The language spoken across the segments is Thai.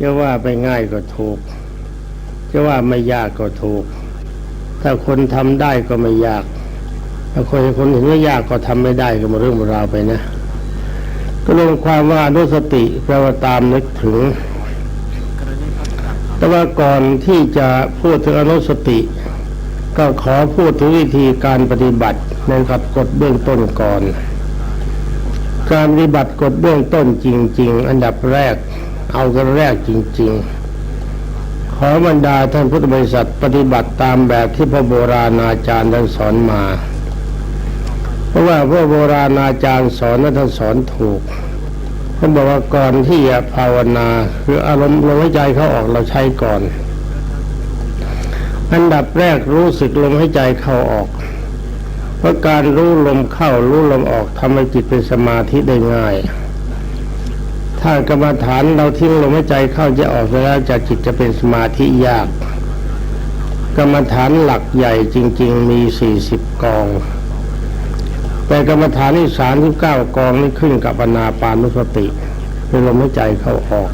จะว่าไปง่ายก็ถูก จะว่าไม่ยากก็ถูก ถ้าคนทำได้ก็ไม่ยาก ถ้าคนคนเห็นว่ายากก็ทำไม่ได้ก็มาเรื่องราวไปนะ ก็ลงความว่านุสติแปลว่าตามนึกถึง แต่ว่าก่อนที่จะพูดถึงอนุสติ ก็ขอพูดถึงวิธีการปฏิบัติในกับกฎเบื้องต้นก่อน การปฏิบัติกฎเบื้องต้นจริง ๆ อันดับแรก เอากันแรกจริง ๆ ขอบรรดาท่านพุทธบริษัทปฏิบัติตามแบบที่พระโบราณอาจารย์ท่านสอนมา เพราะว่าพระโบราณอาจารย์สอนนั้นท่านสอนถูกท่านบอกว่าก่อนที่จะภาวนาคืออารมณ์ลมหายใจเข้าออกเราใช้ก่อน อันดับแรกรู้สึกลมหายใจเข้าออก เพราะการรู้ลมเข้ารู้ลมออกทำให้จิตเป็นสมาธิได้ง่าย ถ้ากรรมฐานเราทิ้งลมหายใจเข้าจะออกแล้วจะจิตจะเป็นสมาธิยาก กรรมฐานหลักใหญ่จริง ๆ มีสี่สิบกอง แต่กรรมฐานที่สามที่เก้ากองนี่ขึ้นกับอนาปานุสติคือลมหายใจเข้าออก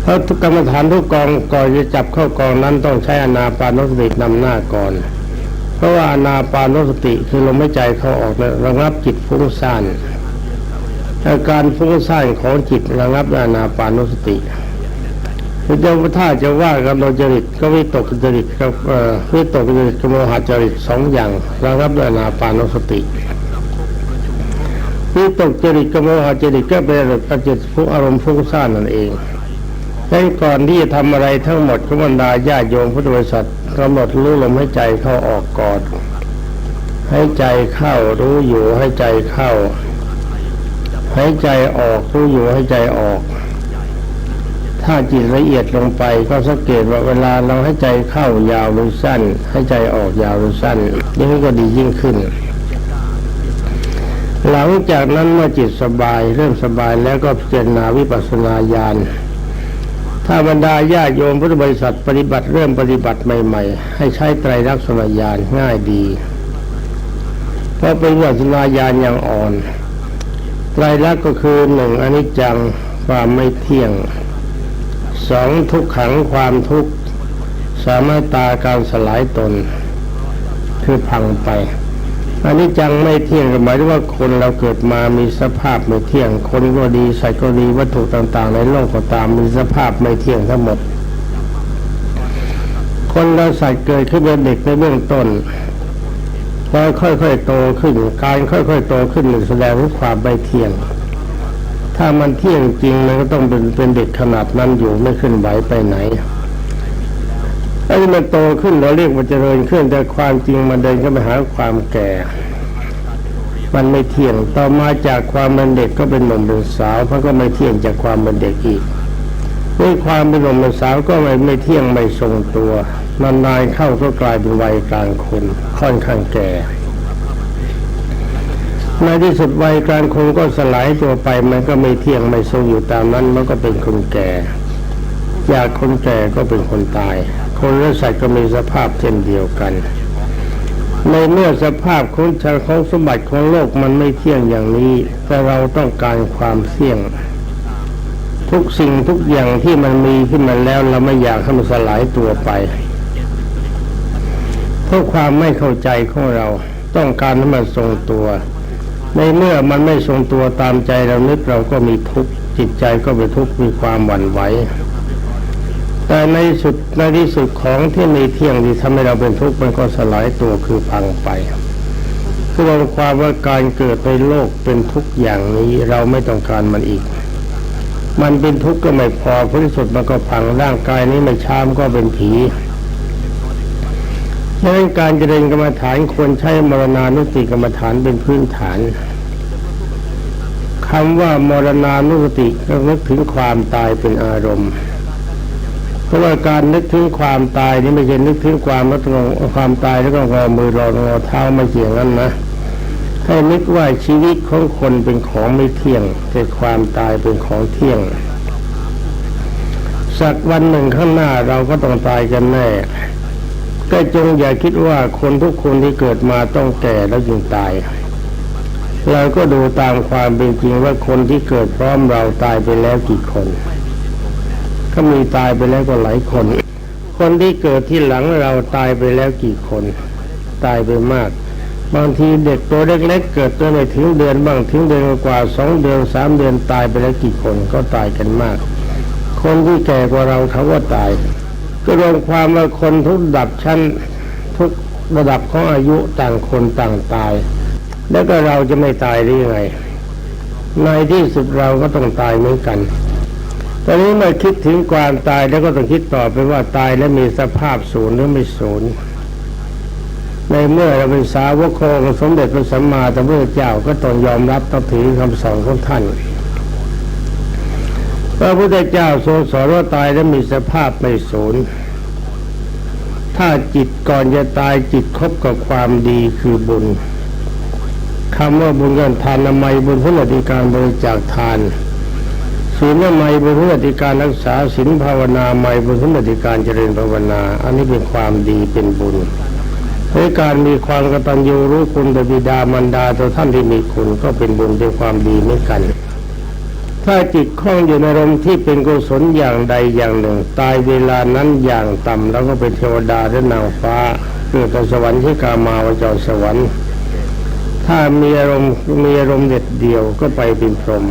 เพราะทุกกรรมฐานทุกกองก่อนจะจับเข้ากองนั้นต้องใช้อนาปานุสตินำหน้าก่อน เพราะว่าอนาปานุสติคือลมหายใจเข้าออกเนี่ยระงับจิตฟุ้งซ่าน อาการฟุ้งซ่านของจิตระงับด้วยอนาปานุสติคือจะถ้าจะว่ากับโลจริตก็วิตกจริตกับวิตกจริตกับโมหจริตสองอย่างระงับด้วยอนาปานุสติวิตกจริตกับโมหจริตก็เป็นอจิตฟุ้งอารมณ์ฟุ้งซ่านนั่นเองดังนั้นก่อนที่จะทำอะไรทั้งหมดขบรรดาญาโยมพุทธบริษัทกำหนดรู้ลมให้ใจเข้าออกก่อนให้ใจเข้ารู้อยู่ให้ใจเข้า ให้ใจออกรู้อยู่ให้ใจออก ถ้าจิตละเอียดลงไปก็สังเกตว่าเวลาเราให้ใจเข้ายาวหรือสั้น ให้ใจออกยาวหรือสั้นนี่ก็ดียิ่งขึ้น หลังจากนั้นเมื่อจิตสบายเริ่มสบายแล้วก็พิจารณาวิปัสสนาญาณถ้าบรรดาญาโยมพุทธบริษัทปฏิบัติเริ่มปฏิบัติใหม่ ๆ ให้ใช้ไตรลักษณญาณง่ายดี เพราะเป็นวิปัสสนาญาณอย่างอ่อน ไตรลักษณ์ก็คือหนึ่งอนิจจังความไม่เที่ยงสองทุกขังความทุกข์สามารถตาการสลายตน คือพังไปอันนี้จังไม่เที่ยงหมายถึงว่าคนเราเกิดมามีสภาพไม่เที่ยง คนก็ดีสัตว์ก็ดีวัตถุต่างๆ ในโลกก็ตามมีสภาพไม่เที่ยงทั้งหมด คนเราสัตว์เกิดขึ้นเป็นเด็กในเบื้องต้น แล้วค่อยๆโตขึ้น การค่อยๆโตขึ้นแสดงถึงความไม่เที่ยง ถ้ามันเที่ยงจริงมันก็ต้องเป็นเป็นเด็กขนาดนั้นอยู่ไม่ขึ้นไหวไปไหนไอ้มันโตขึ้นเราเรียกว่าเจริญขึ้นแต่ความจริงมันเดินก็ไปหาความแก่ มันไม่เที่ยงต่อมาจากความเป็นเด็กก็เป็นหนุ่มเป็นสาวมันก็ไม่เที่ยงจากความเป็นเด็กอีกด้วยความเป็นหนุ่มเป็นสาวก็ไม่ไม่เที่ยงไม่ทรงตัว นานๆเข้าก็กลายเป็นวัยกลางคนค่อนข้างแก่ในที่สุดวัยกลางคนก็สลายตัวไปมันก็ไม่เที่ยงไม่ทรงอยู่ตามนั้นมันก็เป็นคนแก่จากคนแก่ก็เป็นคนตาย คนและสัตว์ก็มีสภาพเช่นเดียวกัน ในเมื่อสภาพของชาของสมบัติของโลกมันไม่เที่ยงอย่างนี้ แต่เราต้องการความเที่ยง ทุกสิ่งทุกอย่างที่มันมีขึ้นมาแล้วเราไม่อยากให้มันสลายตัวไป เพราะความไม่เข้าใจของเราต้องการให้มันทรงตัว ในเมื่อมันไม่ทรงตัวตามใจเรานึกเราก็มีทุกข์จิตใจก็เป็นทุกข์มีความหวั่นไหวแต่ในสุดในที่สุดของที่มีเที่ยงที่ทำให้เราเป็นทุกข์มันก็สลายตัวคือพังไปคือรวมความว่าการเกิดในโลกเป็นทุกข์อย่างนี้เราไม่ต้องการมันอีก มันเป็นทุกข์ก็ไม่พอผลสุดมันก็พังร่างกายนี้ไม่ช้ามก็เป็นผี ดังนั้นการเจริญกรรมฐานควรใช้มรณานุสติกรรมฐานเป็นพื้นฐานคำว่ามรณานุสติก็นึกถึงความตายเป็นอารมณ์เพราะว่าการนึกถึงความตายนี่ไม่ใช่นึกถึงความแล้วก็ความตายแล้วก็งอมือรองอเท้าไม่เกี่ยงนั้นนะให้นึกว่าชีวิตของคนเป็นของไม่เที่ยง แต่ความตายเป็นของเที่ยงสักวันหนึ่งข้างหน้าเราก็ต้องตายกันแน่ ก็จงอย่าคิดว่าคนทุกคนที่เกิดมาต้องแก่แล้วจึงตาย เราก็ดูตามความเป็นจริงว่าคนที่เกิดพร้อมเราตายไปแล้วกี่คน ก็มีตายไปแล้วก็หลายคน คนที่เกิดที่หลังเราตายไปแล้วกี่คน ตายไปมาก บางทีเด็กตัวเล็กๆเกิดตัวไม่ถึงเดือนบ้างถึงเดือนกว่าสองเดือนสามเดือนตายไปแล้วกี่คนก็ตายกันมาก คนที่แก่กว่าเราเขาก็ตาย ก็รวมความว่าคนทุกระดับชั้นทุกระดับของอายุต่างคนต่างตาย แล้วก็เราจะไม่ตายได้ยังไง ในที่สุดเราก็ต้องตายเหมือนกัน ตอนนี้เมื่อคิดถึงความตายแล้วก็ต้องคิดต่อไปว่าตายแล้วมีสภาพศูนย์หรือไม่ศูนย์ในเมื่อเราเป็นสาวกของสมเด็จพระสัมมาสัมพุทธเจ้าก็ต้องยอมรับต้องถือคำสอนของท่าน พระพุทธเจ้าทรงสอนว่าตายแล้วมีสภาพไม่ศูนถ้าจิตก่อนจะตายจิตคบกับความดีคือบุญคำว่าบุญกันทานนามัยบุญพุทธิการบริจาคทานศีลนามัยบุญพุทธิการรักษาศีลภาวนาไมัยบุญพุทธิการเจริญภาวนา อันนี้เป็นความดีเป็นบุญในการมีความกตัญญูรู้คุณต่อบิดามารดาต่อท่านที่มีคุณก็เป็นบุญเป็นความดีเหมือนกัน ถ้าจิตคล้องอยู่ในอารมณ์ที่เป็นกุศลอย่างใดอย่างหนึ่ง ตายเวลานั้นอย่างต่ำแล้วก็เป็นเทวดาและนางฟ้าเกิดในสวรรค์ที่กามาวจรสวรรค์ ถ้ามีอารมณ์มีอารมณ์เด็ดเดียวก็ไปเป็นพรหม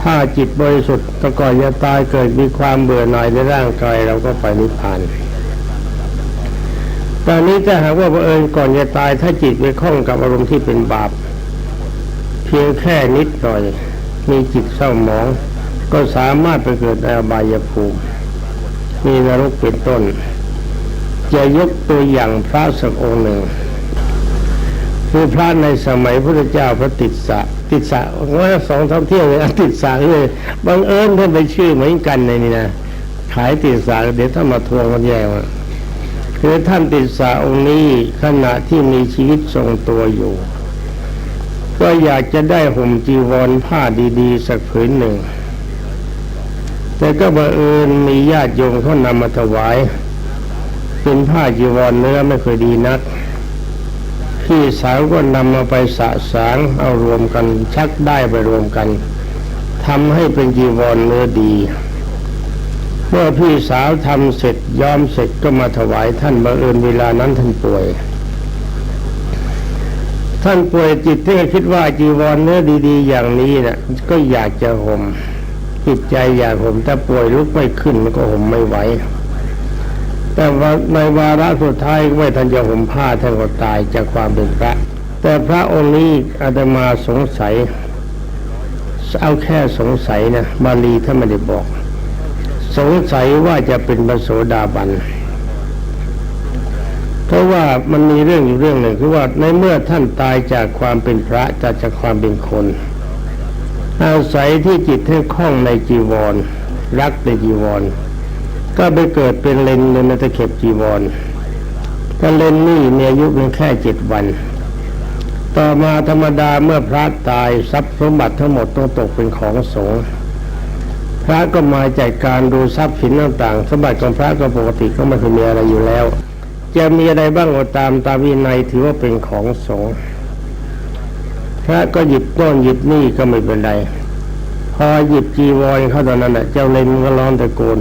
ถ้าจิตบริสุทธิ์ต่ก่อนจะตายเกิดมีความเบื่อหน่ายในร่างกายเราก็ไปนิพพานตอนนี้ถ้าหากว่าบังเอิญก่อนจะตายถ้าจิตไปคล้องกับอารมณ์ที่เป็นบาป เพียงแค่นิดหน่อย มีจิตเศร้าหมอง ก็สามารถไปเกิดในอบายภูมิ มีนรกเป็นต้น จะยกตัวอย่างพระสักองค์หนึ่ง คือพระในสมัยพระเจ้าพระติสสะติสสะว่าสองท่องเที่ยวเลยติสสะเลยบังเอิญท่านไปชื่อเหมือนกันในนี่นะขายติสสะเดี๋ยวถ้านมาทวงกันแย่ว่าคือท่านติสสะองค์นี้ขณะที่มีชีวิตทรงตัวอยู่ ก็อยากจะได้ห่มจีวรผ้าดีๆ สักผืนหนึ่ง แต่ก็บังเอิญมีญาติโยมเขานำมาถวาย เป็นผ้าจีวรเนื้อไม่เคยดีนัก พี่สาวก็นำมาไปสะสางเอารวมกันชักได้ไปรวมกันทำให้เป็นจีวรเนื้อดี เมื่อพี่สาวทำเสร็จย้อมเสร็จก็มาถวายท่านบังเอิญเวลานั้นท่านป่วย ท่านป่วยจิตที่คิดว่าจีวรเนื้อดี ๆ อย่างนี้นะ่ะก็อยากจะห่มจิตใจอยากห่มแต่ป่วยลุกไม่ขึ้นก็ห่มไม่ไหวแต่ว่าในวาระสุดท้ายไม่ทันจะห่มผ้าท่านก็ตายจากความเป็นพระ แต่พระองค์นี้อาตมาสงสัย เอาแค่สงสัยนะบาลีท่านไม่ได้บอก สงสัยว่าจะเป็นพระโสดาบัน เพราะว่ามันมีเรื่องอยู่เรื่องหนึ่งคือว่าในเมื่อท่านตายจากความเป็นพระจากจากความเป็นคน อาศัยที่จิตท่านคล้องในจีวร รักในจีวร ก็ไปเกิดเป็นเลนในตะเข็บจีวรถ้าเลนนี่มีอายุเพียงแค่เจ็ดวัน ต่อมาธรรมดาเมื่อพระตายทรัพย์สมบัติทั้งหมดต้องตกเป็นของสงฆ์พระก็มาจัดการดูทรัพย์สินต่างๆ สมบัติของพระก็ปกติก็ไม่เคยมีอะไรอยู่แล้ว จะมีอะไรบ้างก็ตามตามวินัยถือว่าเป็นของสงฆ์พระก็หยิบโน่นหยิบนี่ก็ไม่เป็นไร พอหยิบจีวรเข้าตอนนั้นน่ะเจ้าเลนก็ร้องตะโกน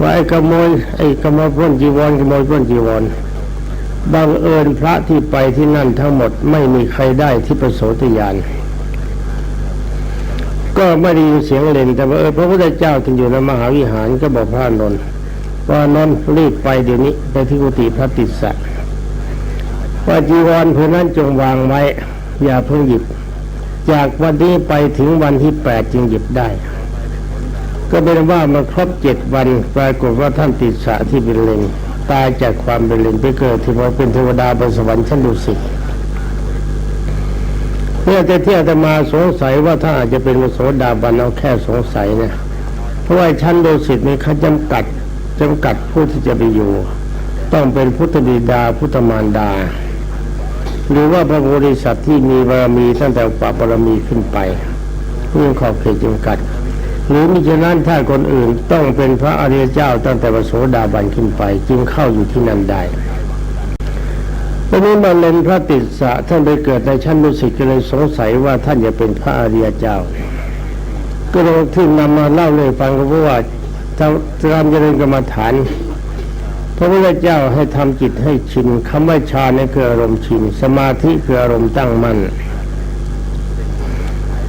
ว่าไอ้ขโมยไอ้ขโมยปล้นจีวรขโมยปล้นจีวรบังเอิญพระที่ไปที่นั่นทั้งหมดไม่มีใครได้ที่ประโสติญาณก็ไม่ได้ยินเสียงเลนแต่ว่าเออพระพุทธเจ้าท่านอยู่ในมหาวิหารก็บอกพระนนท์ ว่านนท์รีบไปเดี๋ยวนี้ไปที่กุฏิพระติสสะว่าจีวรผืนนั้นจงวางไว้ อย่าเพิ่งหยิบ จากวันนี้ไปถึงวันที่แปดจึงหยิบได้ ก็เป็นว่ามันครบเจ็ดวันปรากฏว่าท่านติดสะที่เป็นเลนตายจากความเป็นเลนไปเกิดที่ว่าเป็นเทวดาบนสวรรค์ชั้นดุสิตเนี่ยจะเที่ยวจะมาสงสัยว่าถ้าอาจจะเป็นโสดาบันเอาแค่สงสัยเนี่ยเพราะว่าชั้นดุสิตนี่เขาจำกัด จำกัดผู้ที่จะไปอยู่ ต้องเป็นพุทธบิดาพุทธมารดา หรือว่าพระโพธิสัตว์ที่มีบารมีตั้งแต่ปาบารมีขึ้นไปนี่ขอบเขตจำกัด หรือมิฉะนั้นถ้าคนอื่นต้องเป็นพระอริยเจ้าตั้งแต่พระโสดาบันขึ้นไปจึงเข้าอยู่ที่นั่นได้ตอนนี้มาเลนพระติสสะท่านไปเกิดในชั้นดุสิตก็เลยสงสัยว่าท่านจะเป็นพระอริยเจ้า ก็เลยที่นำมาเล่าเลยฟังก็เพราะว่า การเจริญกรรมฐานพระพุทธเจ้าให้ทำจิตให้ชินคำว่าฌานนี่คืออารมณ์ชิน สมาธิคืออารมณ์ตั้งมั่น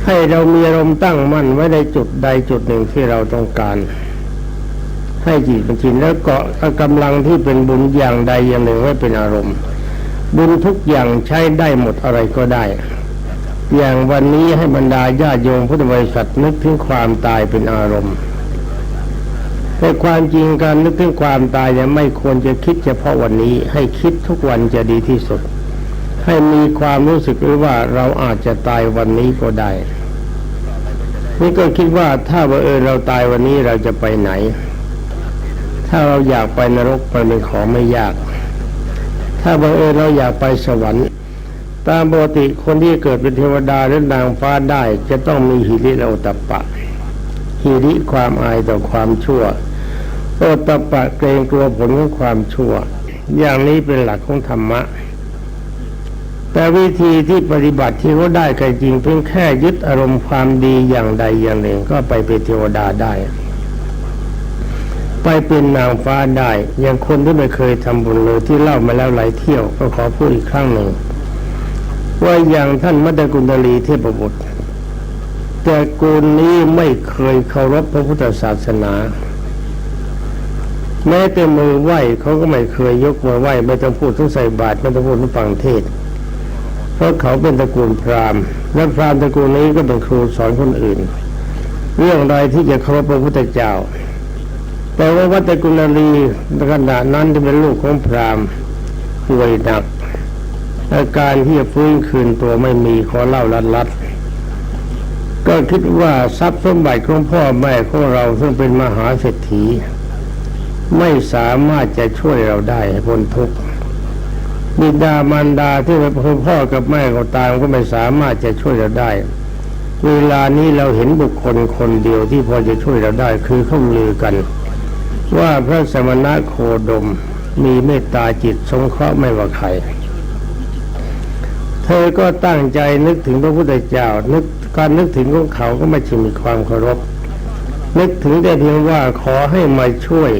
ให้เรามีอารมณ์ตั้งมั่นไว้ในจุดใดจุดหนึ่งที่เราต้องการ ให้จิตเป็นชินแล้วเกาะกำลังที่เป็นบุญอย่างใดอย่างหนึ่งไว้เป็นอารมณ์ บุญทุกอย่างใช้ได้หมดอะไรก็ได้ อย่างวันนี้ให้บรรดาญาติโยมพุทธบริษัทนึกถึงความตายเป็นอารมณ์ แต่ความจริงการนึกถึงความตายเนี่ยไม่ควรจะคิดเฉพาะวันนี้ ให้คิดทุกวันจะดีที่สุด ให้มีความรู้สึกว่าเราอาจจะตายวันนี้ก็ได้ นี่ก็คิดว่าถ้าว่าเออเราตายวันนี้เราจะไปไหน ถ้าเราอยากไปนรกมันเป็นของไม่ยาก ถ้าบังเอิญเราอยากไปสวรรค์ ตามปกติคนที่เกิดเป็นเทวดาหรือนางฟ้าได้ จะต้องมีหิริละโอตตปปะหิริความอายต่อความชั่ว โอตปปะเกรงกลัวผลของความชั่ว อย่างนี้เป็นหลักของธรรมะ แต่วิธีที่ปฏิบัติที่เขาได้กันจริงเพียงแค่ยึดอารมณ์ความดีอย่างใดอย่างหนึ่งก็ไปเป็นเทวดาได้ ไปเป็นนางฟ้าได้ อย่างคนที่ไม่เคยทำบุญเลยที่เล่ามาแล้วหลายเที่ยวก็ขอพูดอีกครั้งหนึ่งว่าอย่างท่านมัตตกุณฑลีเทพบุตรแต่กูนี้ไม่เคยเคารพพระพุทธศาสนา แม้แต่มือไหว้เขาก็ไม่เคยยกมือไหว้ไม่ต้องพูดต้องใส่บาตรไม่ต้องพูดต้องฟังเทศเพราะเขาเป็นตระกูลพราหมณ์และพราหมณ์ตระกูลนี้ก็เป็นครูสอนคนอื่น เรื่องใดที่จะเคารพพระพุทธเจ้า แต่ว่าวัตกุลลีในขณะนั้นที่เป็นลูกของพราหมณ์ป่วยหนักอาการที่จะฟื้นคืนตัวไม่มีขอเล่าลัดลัดๆก็คิดว่าทรัพย์สมบัติของพ่อแม่ของเราซึ่งเป็นมหาเศรษฐี ไม่สามารถจะช่วยเราได้พ้นทุกข์บิดามารดาที่เป็นพ่อกับแม่ก็ตามก็ไม่สามารถจะช่วยเราได้ เวลานี้เราเห็นบุคคลคนเดียวที่พอจะช่วยเราได้คือเขาลือกัน ว่าพระสมณะโคดมมีเมตตาจิตสงเคราะห์ไม่ว่าใคร เธอก็ตั้งใจนึกถึงพระพุทธเจ้านึกการนึกถึงของเขาก็ไม่ใช่มีความเคารพนึกถึงแต่เพียงว่าขอให้มาช่วย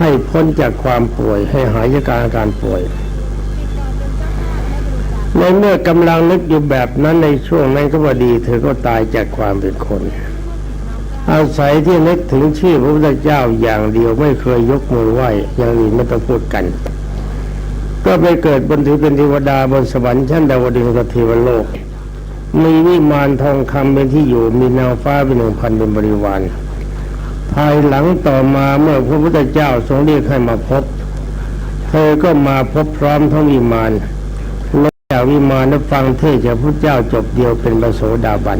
ให้พ้นจากความป่วยให้หายจากอาการป่วย ในเมื่อกำลังนึกอยู่แบบนั้นในช่วงนั้นก็พอดี เธอก็ตายจากความเป็นคน อาศัยที่นึกถึงชื่อพระพุทธเจ้าอย่างเดียวไม่เคยยกมือไหว้อย่างอื่นไม่ต้องพูดกัน ก็ไปเกิดบนถือเป็นเทวดาบนสวรรค์ชั้นดาวดึงส์กับเทวโลกมีวิมานทองคำเป็นที่อยู่มีนางฟ้าเป็นหนึ่งพันเป็นบริวาร ภายหลังต่อมาเมื่อพระพุทธเจ้าทรงเรียกให้มาพบ เธอก็มาพบพร้อมทั้งวิมานลงจากวิมานได้ฟังเทศจากพระเจ้าจบเดียวเป็นประโสดาบัน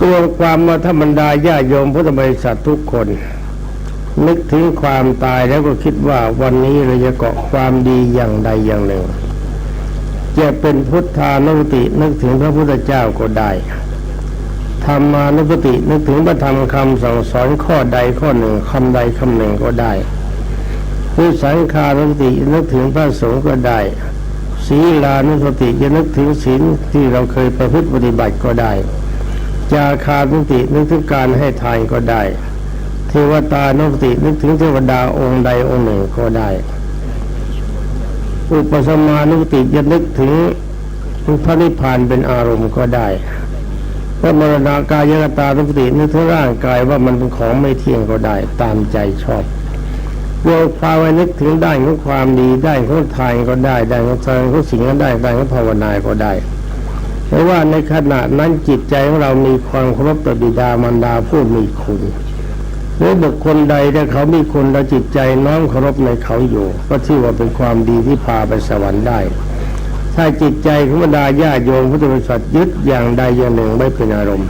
กลัวความมาธรรมดาญาโยมพุทธบริษัททุกคน นึกถึงความตายแล้วก็คิดว่าวันนี้เราจะเกาะความดีอย่างใดอย่างหนึ่งจะเป็นพุทธานุตินึกถึงพระพุทธเจ้าก็ได้ ธรรมานุสตินึกถึงพระธรรมคำสั่งสอนข้อใดข้อหนึ่งคำใดคำหนึ่งก็ได้วิสังขานุสตินึกถึงพระสงฆ์ก็ได้ศีลานุสติจะนึกถึงศีลที่เราเคยประพฤติปฏิบัติก็ได้จาคานุสตินึกถึงการให้ทานก็ได้เทวตานุสตินึกถึงเทวดาองค์ใดองค์หนึ่งก็ได้ อุปสมานุสติจะนึกถึงพระนิพพานเป็นอารมณ์ก็ได้ พระมรณากายกตานุสตินึกถึงร่างกายว่ามันเป็นของไม่เที่ยงก็ได้ตามใจชอบโยกพาไว้นึกถึงได้ของความดีได้ของทานก็ได้ได้ของทานของสิ่งก็ได้ได้ของภาวนาก็ได้เพราะว่าในขณะนั้นจิตใจของเรามีความเคารพต่อบิดามารดาผู้มีคุณหรือบุคคลใดถ้าเขามีคุณแล้วจิตใจน้อมเคารพในเขาอยู่ ก็ที่ว่าเป็นความดีที่พาไปสวรรค์ได้ ถ้าจิตใจของบรรดาญาโยมพุทธบริษัทยึดอย่างใดอย่างหนึ่งไม่เป็นอารมณ์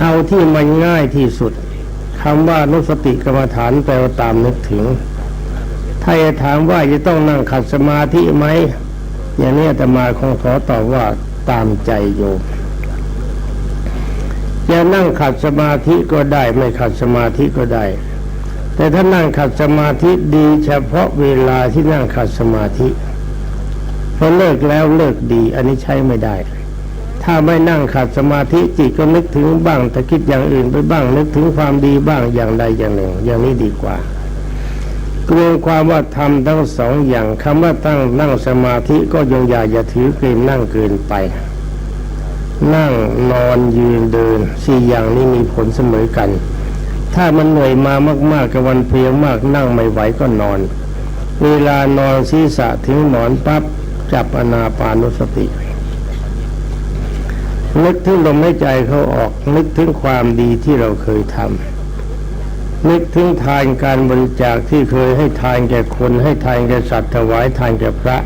เอาที่มันง่ายที่สุดคำว่านุสติกรรมฐานแปลว่าตามนึกถึง ถ้าจะถามว่าจะต้องนั่งขัดสมาธิไหมอย่างนี้อาตมาคงขอตอบว่าตามใจโยมจะนั่งขัดสมาธิก็ได้ไม่ขัดสมาธิก็ได้ แต่ถ้านั่งขัดสมาธิดีเฉพาะเวลาที่นั่งขัดสมาธิ พอเลิกแล้วเลิกดี อันนี้ใช้ไม่ได้ ถ้าไม่นั่งขัดสมาธิจิตก็นึกถึงบ้างถ้าคิดอย่างอื่นไปบ้าง นึกถึงความดีบ้างอย่างใดอย่างหนึ่ง อย่างนี้ดีกว่ากลัวความว่าทำทั้งสองอย่างคำว่าตั้งนั่งสมาธิก็ยงอย่าอย่าถือเกินนั่งเกินไป นั่งนอนยืนเดินสี่อย่างนี้มีผลเสมอกัน ถ้ามันเหนื่อยมามากๆกับวันเพลียมากนั่งไม่ไหวก็นอน เวลานอนศีรษะถึงหมอนปั๊บ จับอนาปานุสตินึกถึงลมหายใจเขาออก นึกถึงความดีที่เราเคยทำนึกถึงทานการบริจาคที่เคยให้ทานแก่คนให้ทานแก่สัตว์ถวายทานแก่พระ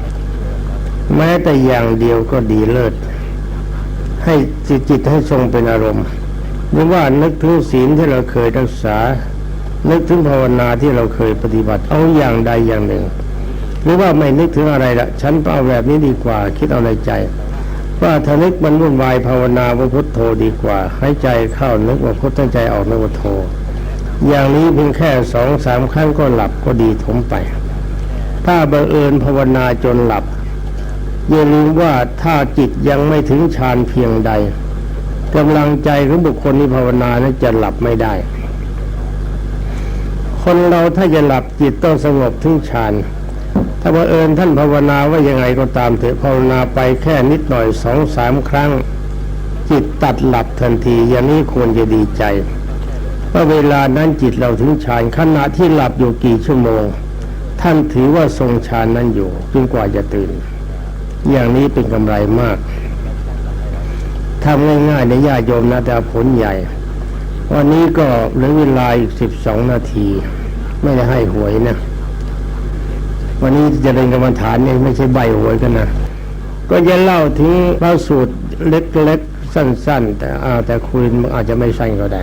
แม้แต่อย่างเดียวก็ดีเลิศ ให้จิตจิตให้ทรงเป็นอารมณ์หรือว่านึกถึงศีลที่เราเคยรักษา นึกถึงภาวนาที่เราเคยปฏิบัติเอาอย่างใดอย่างหนึ่ง หรือว่าไม่นึกถึงอะไรละฉันเอาแบบนี้ดีกว่า คิดเอาในใจ ว่าถ้านึกมันวุ่นวายภาวนาว่าพุทโธดีกว่าให้ใจเข้านึกว่าพุทตั้งใจออกนึกว่าโธอย่างนี้เพียงแค่สองสามครั้งก็หลับก็ดีถมไป ถ้าบังเอิญภาวนาจนหลับอย่าลืมว่าถ้าจิตยังไม่ถึงฌานเพียงใดกำลังใจของบุคคลที่ภาวนานั้นจะหลับไม่ได้ คนเราถ้าจะหลับจิตต้องสงบถึงฌาน ถ้าบังเอิญท่านภาวนาว่ายังไงก็ตามเถอะภาวนาไปแค่นิดหน่อยสองสามครั้ง จิตตัดหลับทันทีอย่างนี้ควรจะดีใจว่าเวลานั้นจิตเราถึงฌานขณะที่หลับอยู่กี่ชั่วโมง ท่านถือว่าทรงฌานนั้นอยู่จนกว่าจะตื่น อย่างนี้เป็นกำไรมากทำง่ายๆในญาติโยมนะแต่ผลใหญ่ วันนี้ก็เหลือเวลาอีกสิบสองนาที ไม่ได้ให้หวยนะ วันนี้จะเป็นกรรมฐานเนี่ยไม่ใช่ใบหวยกันนะก็จะเล่าถึงพระสูตรเล็กๆสั้น ๆ แต่อาแต่คุยอาจจะไม่สั้นก็ได้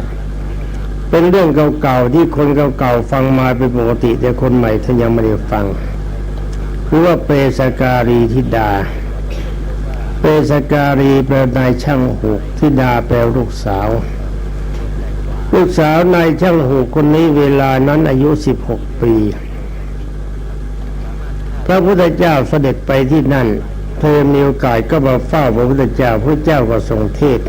เป็นเรื่องเก่าๆที่คนเก่าๆฟังมาเป็นปกติ แต่คนใหม่ท่านยังไม่ได้ฟัง คือว่าเปสการีธิดา เปสการีแปลนายช่างหูกธิดาแปลลูกสาว ลูกสาวนายช่างหูกคนนี้เวลานั้นอายุสิบหกปี ระพุทธเจ้าเสด็จไปที่นั่น เธอมีโอกาสก็มาเฝ้าพระพุทธเจ้าพระเจ้าก็ทรงเทศ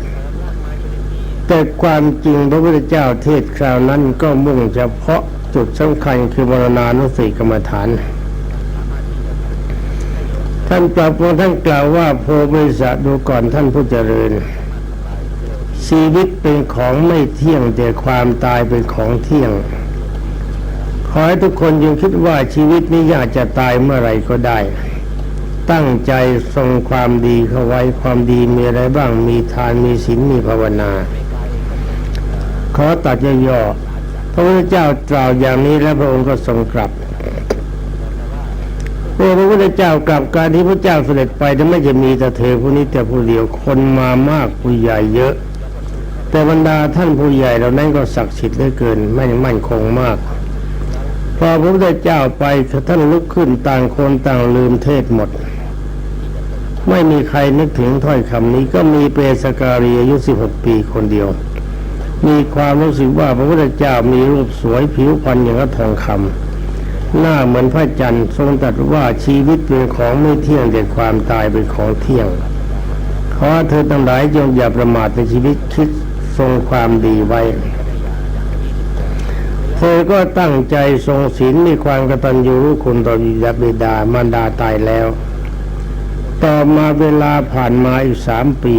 แต่ความจริงพระพุทธเจ้าเทศคราวนั้นก็มุ่งเฉพาะจุดสำคัญคือมรณานุสติกรรมฐาน ท่านปรับของท่านกล่าวว่าโพบริษัทดูก่อนท่านผู้เจริญ ชีวิตเป็นของไม่เที่ยงแต่ความตายเป็นของเที่ยง ขอให้ทุกคนยังคิดว่าชีวิตนี้อยากจะตายเมื่อไรก็ได้ ตั้งใจทรงความดีเข้าไว้ความดีมีอะไรบ้างมีทานมีศีลมีภาวนา ขอตัดย่อๆพระพุทธเจ้ากล่าวอย่างนี้แล้วพระองค์ก็ทรงกลับเมื่อพระพุทธเจ้ากลับการที่พระเจ้าเสด็จไปจะไม่จะมีแต่เธอผู้นี้แต่ผู้เดียวคนมามากผู้ใหญ่เยอะ แต่บรรดาท่านผู้ใหญ่เหล่านั้นก็ศักดิ์สิทธิ์เหลือเกินไม่มั่นคงมาก พอพระพุทธเจ้าไปท่านลุกขึ้นต่างคนต่างลืมเทศหมด ไม่มีใครนึกถึงถ้อยคำนี้ก็มีเปสการีอายุ 16 ปีคนเดียว มีความรู้สึกว่าพระพุทธเจ้ามีรูปสวยผิวพรรณอย่างกับทองคำหน้าเหมือนพระจันทร์ทรงตรัสว่าชีวิตเป็นของไม่เที่ยงแต่ความตายเป็นของเที่ยงขอเธอทั้งหลายจงอย่าประมาทในชีวิตคิดทรงความดีไว้ เธอก็ตั้งใจทรงศีลมีความกตัญญูรู้คุณต่อบิดาบิดามารดาตายแล้ว ต่อมาเวลาผ่านมาอีกสามปี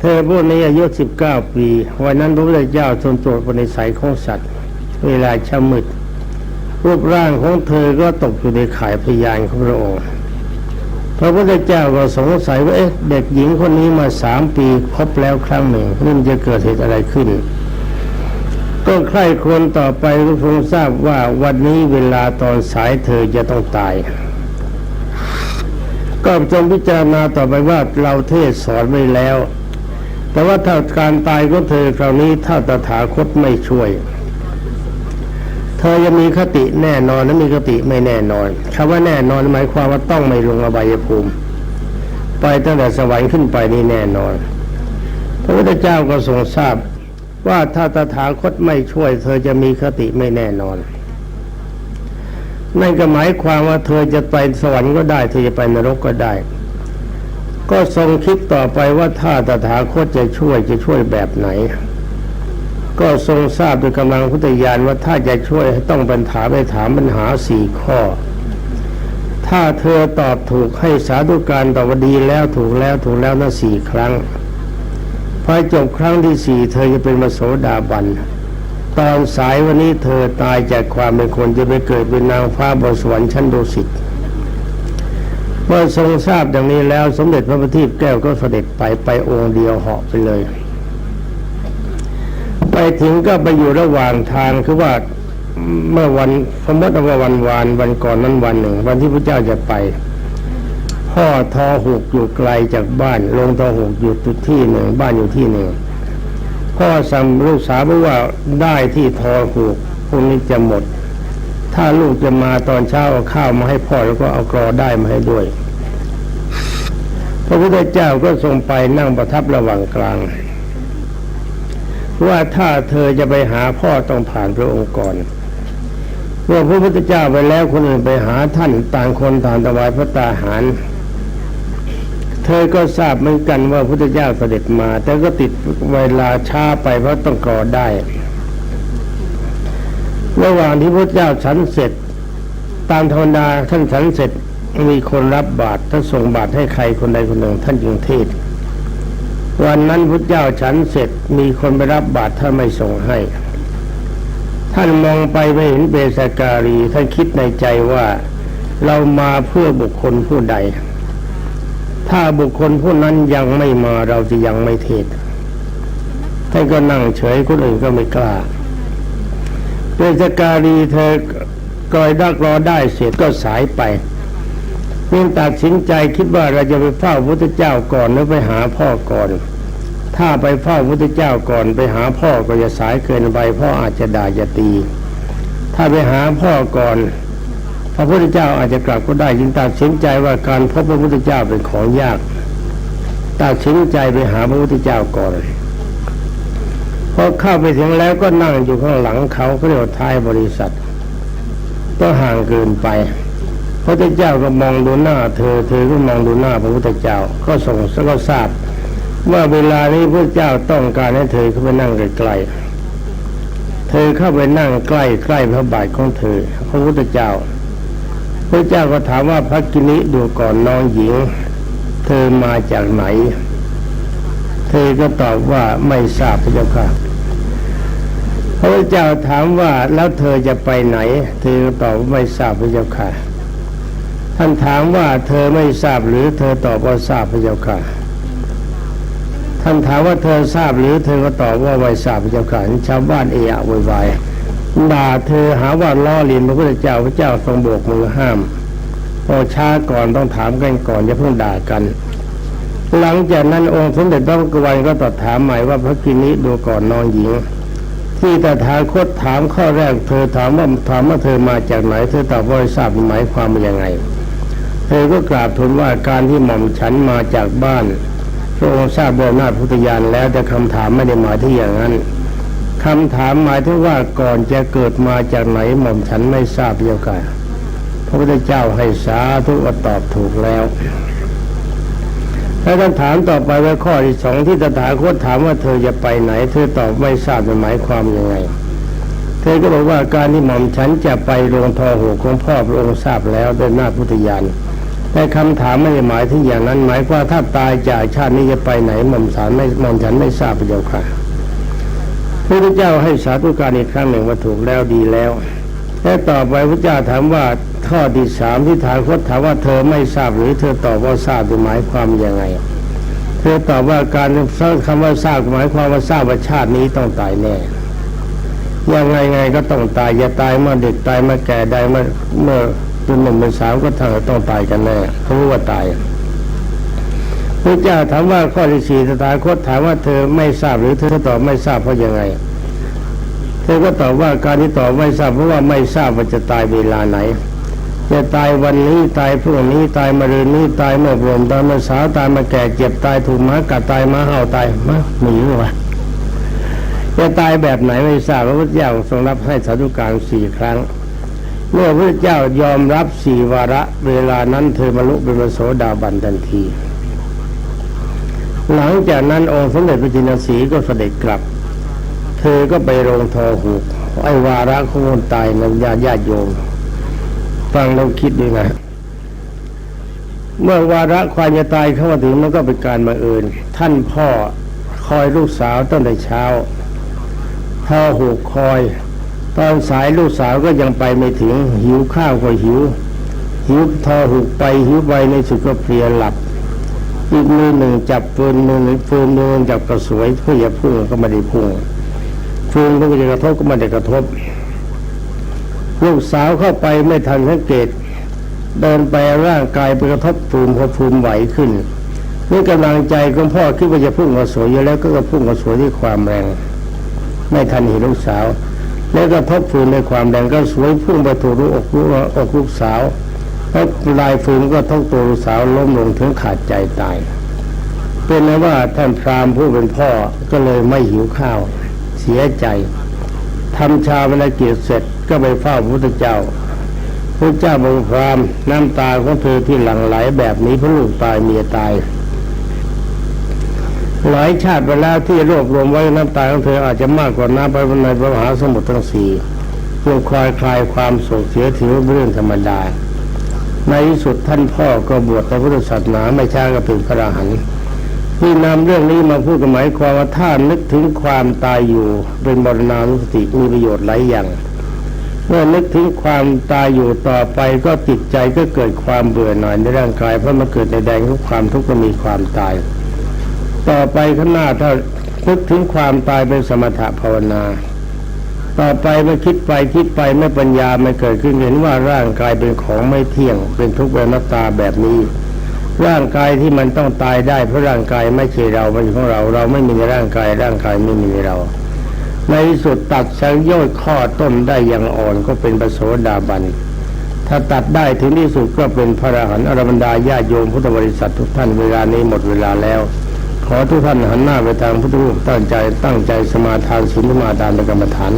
เธอพวกนี้อายุสิบเก้าปี วันนั้นพระพุทธเจ้าทรงตรวจปณิสัยของสัตว์ เวลาเช้ามืด รูปร่างของเธอก็ตกอยู่ในข่ายพยานของพระองค์พระพุทธเจ้าก็สงสัยว่าเอ๊ะเด็กหญิงคนนี้มาสามปีพบแล้วครั้งหนึ่งนี่มันจะเกิดเหตุอะไรขึ้น ก็ใคร่ควญต่อไปก็คงทราบว่าวันนี้เวลาตอนสายเธอจะต้องตาย ก็จงพิจารณาต่อไปว่าเราเทศสอนไว้แล้ว แต่ว่าถ้าการตายของเธอคราวนี้ถ้าตถาคตไม่ช่วย เธอจะมีคติแน่นอนและมีคติไม่แน่นอนคำว่าแน่นอนหมายความว่าต้องไม่ลงอบายภูมิ ไปตั้งแต่สวรรค์ขึ้นไปนี่แน่นอนพระพุทธเจ้าก็ทรงทราบ ว่าถ้าตถาคตไม่ช่วย เธอจะมีคติไม่แน่นอน นั่นก็หมายความว่าเธอจะไปสวรรค์ก็ได้ เธอจะไปนรกก็ได้ ก็ทรงคิดต่อไปว่าถ้าตถาคตจะช่วยจะช่วยแบบไหน ก็ทรงทราบโดยกำลังพุทธญาณว่าถ้าจะช่วยต้องปัญหาไปถามปัญหาสี่ข้อ ถ้าเธอตอบถูกให้สาธุการตอบว่าดีแล้วถูกแล้วถูกแล้วนั่นสี่ครั้ง พอจบครั้งที่สี่เธอจะเป็นมโสดาบัน ตอนสายวันนี้เธอตายจากความเป็นคนจะไปเกิดเป็นนางฟ้าบนสวรรค์ชั้นดุสิตเมื่อทรงทราบดังนี้แล้วสมเด็จพระบัณฑิตแก้วก็เสด็จไปไปองค์เดียวเหาะไปเลย ไปถึงก็ไปอยู่ระหว่างทางคือว่าเมื่อวันสมมติว่าวันวานวันก่อนนั้นวันหนึ่ง วันที่พระเจ้าจะไป พ่อทอหกอยู่ไกลจากบ้าน ลงทอหกอยู่ที่หนึ่งบ้านอยู่ที่หนึ่งพ่อสั่งลูกสาวบอกว่าได้ที่ทอหกพรุ่งนี้จะหมด ถ้าลูกจะมาตอนเช้าเอาข้าวมาให้พ่อแล้วก็เอากรอได้มาให้ด้วย พระพุทธเจ้าก็ทรงไปนั่งประทับระหว่างกลางว่าถ้าเธอจะไปหาพ่อต้องผ่านพระองค์ก่อนเมื่อพระพุทธเจ้าไปแล้วคนอื่นไปหาท่านต่างคนต่างถวายพระตาหาร เธอก็ทราบเหมือนกันว่าพระพุทธเจ้าเสด็จมา แต่ก็ติดเวลาช้าไปเพราะต้องกรอได้ ระหว่างที่พระเจ้าฉันเสร็จ ตามธรรมดาท่านฉันเสร็จมีคนรับบาตรท่านส่งบาตรให้ใครคนใดคนหนึ่งท่านจึงเทศวันนั้นพระเจ้าฉันเสร็จมีคนไปรับบาตรท่านไม่ส่งให้ ท่านมองไปไม่เห็นเบสการีท่านคิดในใจว่าเรามาเพื่อบุคคลผู้ใด ถ้าบุคคลผู้นั้นยังไม่มาเราจะยังไม่เทศท่านก็นั่งเฉยคนอื่นก็ไม่กล้าเบสการีเธอกลอยดักรอได้เสร็จก็สายไปเพียงตัดสินใจคิดว่าเราจะไปเฝ้าพระพุทธเจ้าก่อนหรือไปหาพ่อก่อน ถ้าไปเฝ้าพระพุทธเจ้าก่อนไปหาพ่อก็จะสายเกินไปพ่ออาจจะด่าจะตี ถ้าไปหาพ่อก่อน พระพุทธเจ้าอาจจะกลับก็ได้จึงตัดสินใจว่าการพบพระพุทธเจ้าเป็นของยากตัดสินใจไปหาพระพุทธเจ้าก่อนพอเข้าไปถึงแล้วก็นั่งอยู่ข้างหลังเขาเขาเรียกว่าท้ายบริษัท ก็ห่างเกินไปพระพุทธเจ้าก็มองดูหน้า เธอ เธอก็มองดูหน้าพระพุทธเจ้าก็ส่งก็ทราบว่าเวลานี้พระเจ้าต้องการให้เธอเข้าไปนั่งใกล้ๆเธอเข้าไปนั่งใกล้ใกล้พระบาทของเธอ พระพุทธเจ้า พระเจ้าก็ถามว่าพระกินิดูก่อนน้องหญิง เธอมาจากไหน เธอก็ตอบว่าไม่ทราบพระเจ้าค่ะ พระเจ้าถามว่าแล้วเธอจะไปไหน เธอก็ตอบว่าไม่ทราบพระเจ้าค่ะ ท่านถามว่าเธอไม่ทราบหรือเธอตอบว่าทราบพระเจ้าค่ะท่านถามว่าเธอทราบหรือเธอก็ตอบว่าไม่ทราบพระเจ้าค่ะชาวบ้านเอะอะโวยวาย ด่าเธอหาว่าล้อเลียนพระพุทธเจ้าพระเจ้าทรงโบกมือห้ามพอช้าก่อนต้องถามกันก่อนอย่าเพิ่งด่ากัน หลังจากนั้นองค์สมเด็จพระกวันก็ตรัสถามใหม่ว่าพระกินิดูก่อนน้องหญิง ที่ตถาคตถามข้อแรก เธอถามว่าถามว่าเธอมาจากไหน เธอตอบว่าทราบหมายความว่ายังไง เธอก็กราบทูลว่าการที่หม่อมฉันมาจากบ้านพระองค์ทราบด้วยอำนาพุทธญาณแล้วแต่คำถามไม่ได้หมายที่อย่างนั้น คำถามหมายถึงว่าก่อนจะเกิดมาจากไหนหม่อมฉันไม่ทราบเดียวกันพระพุทธเจ้าให้สาธุว่าตอบถูกแล้วแล้วคำถามต่อไปว่าข้อที่สองที่ตถาคตถามว่าเธอจะไปไหน เธอตอบไม่ทราบหมายความยังไง เธอก็บอกว่าการที่หม่อมฉันจะไปโรงทอหูของพ่อพระองค์ทราบแล้วด้วยหน้าพุทธญาณแต่คำถามไม่ได้หมายถึงอย่างนั้นหมายว่าถ้าตายจากชาตินี้จะไปไหนหม่อมฉันไม่หม่อมฉันไม่ทราบประโยค่ะ พระพุทธเจ้าให้สาธุการอีกครั้งหนึ่งว่าถูกแล้วดีแล้ว และต่อไปพระเจ้าถามว่าข้อที่สามที่ถามคตถามว่าเธอไม่ทราบหรือเธอตอบว่าทราบหมายความยังไง เธอตอบว่าการสร้างคำว่าทราบหมายความว่าทราบว่าชาตินี้ต้องตายแน่ยังไงไงก็ต้องตายอย่าตายเมื่อเด็กตายเมื่อแก่ตายเมื่อเมื่อเป็นหนุ่มเป็นสาวก็ทั้งต้องตายกันแน่เพราะว่าตาย พระเจ้าถามว่าข้อที่สี่สถาคตถามว่าเธอไม่ทราบหรือเธอตอบไม่ทราบเพราะยังไง เธอก็ตอบว่าการที่ตอบไม่ทราบเพราะว่าไม่ทราบว่าจะตายเวลาไหน จะตายวันนี้ตายพรุ่งนี้ตายมะรืนนี้ตายเมื่อรวมตายเมื่อสาวตายมาแก่เจ็บตายถูกหมากัดตายหมาเห่าตายมาหนีวะจะตายแบบไหนไม่ทราบพระพุทธเจ้าทรงรับให้สาธุการสี่ครั้งเมื่อพระเจ้ายอมรับสี่วาระ เวลานั้นเธอบรรลุเป็นพระโสดาบันทันที หลังจากนั้นองค์สมเด็จพระจินสีก็เสด็จกลับ เธอก็ไปโรงทอหูกไอ้วาระของคนตายนันญาติญาติโยมฟังแล้วคิดดูนะเมื่อวาระความจะตายเข้ามาถึงมันก็เป็นการบังเอิญท่านพ่อคอยลูกสาวตั้งแต่เช้าทอหูกคอย ตอนสายลูกสาวก็ยังไปไม่ถึงหิวข้าวก็หิว หิวทอหูกไปหิวไปในสุดก็เพลียหลับ อีกมือหนึ่งจับฟืนมือหนึ่งฟืนมือหนึ่งจับกระสวยเพื่อจะพุ่งก็ไม่ได้พุ่งฟืนก็จะกระทบก็ไม่ได้กระทบ ลูกสาวเข้าไปไม่ทันสังเกต เดินไปร่างกายไปกระทบฟืนพอฟืนไหวขึ้นนี่กำลังใจของพ่อคิดว่าจะพุ่งกระสวยอยู่แล้วก็กระพุ่งกระสวยด้วยความแรง ไม่ทันเห็นลูกสาว แล้วก็ทบฟืนด้วยความแรงก็สวยพุ่งไปถูกลูกอกลูกอกลูกสาว แล้วลายฟืนก็ท้องตัวลูกสาวล้มลงถึงขาดใจตาย เป็นนะว่าท่านพราหมณ์ผู้เป็นพ่อก็เลยไม่หิวข้าว เสียใจทำชาวนกิจเสร็จก็ไปเฝ้าพระพุทธเจ้าพระเจ้าบอกพรามน้ำตาของเธอที่หลั่งไหลแบบนี้เพราะลูกตายเมียตาย หลายชาติไปแล้วที่รวบรวมไว้น้ำตาของเธออาจจะมากกว่าน้ำไปในพระมหาสมุทรทั้งสี่เพื่อคลายคลายความโศกเสียถือว่าเป็นเรื่องธรรมดา ในที่สุดท่านพ่อก็บวชในพุทธศาสนาไม่ช้าก็เป็นพระอรหันต์ที่นำเรื่องนี้มาพูดก็หมายความว่าถ้านึกถึงความตายอยู่เป็นบรณานุสติมีประโยชน์หลายอย่างเมื่อนึกถึงความตายอยู่ต่อไปก็จิตใจก็เกิดความเบื่อหน่ายในร่างกายเพราะมันเกิดในแดงของความทุกข์ก็มีความตาย ต่อไปข้างหน้าถ้านึกถึงความตายเป็นสมถะภาวนา ต่อไปเมื่อคิดไปคิดไปเมื่อปัญญาไม่เกิดขึ้นเห็นว่าร่างกายเป็นของไม่เที่ยง เป็นทุกข์เป็นนัตตาแบบนี้ ร่างกายที่มันต้องตายได้เพราะร่างกายไม่ใช่เราเป็นของเรา เราไม่มีในร่างกายร่างกายไม่มีเรา ในสุดตัดสังโยชน์ข้อต้นได้อย่างอ่อนก็เป็นปโสดาบันถ้าตัดได้ถึงที่สุดก็เป็นพระอรหันต์อรบรรดาญาโยมพุทธบริษัททุกท่านเวลานี้หมดเวลาแล้ว ขอทุกท่านหันหน้าไปทางพุทธรูปตั้งใจตั้งใจสมาทานศีลสมาทานเป็นกรรมฐาน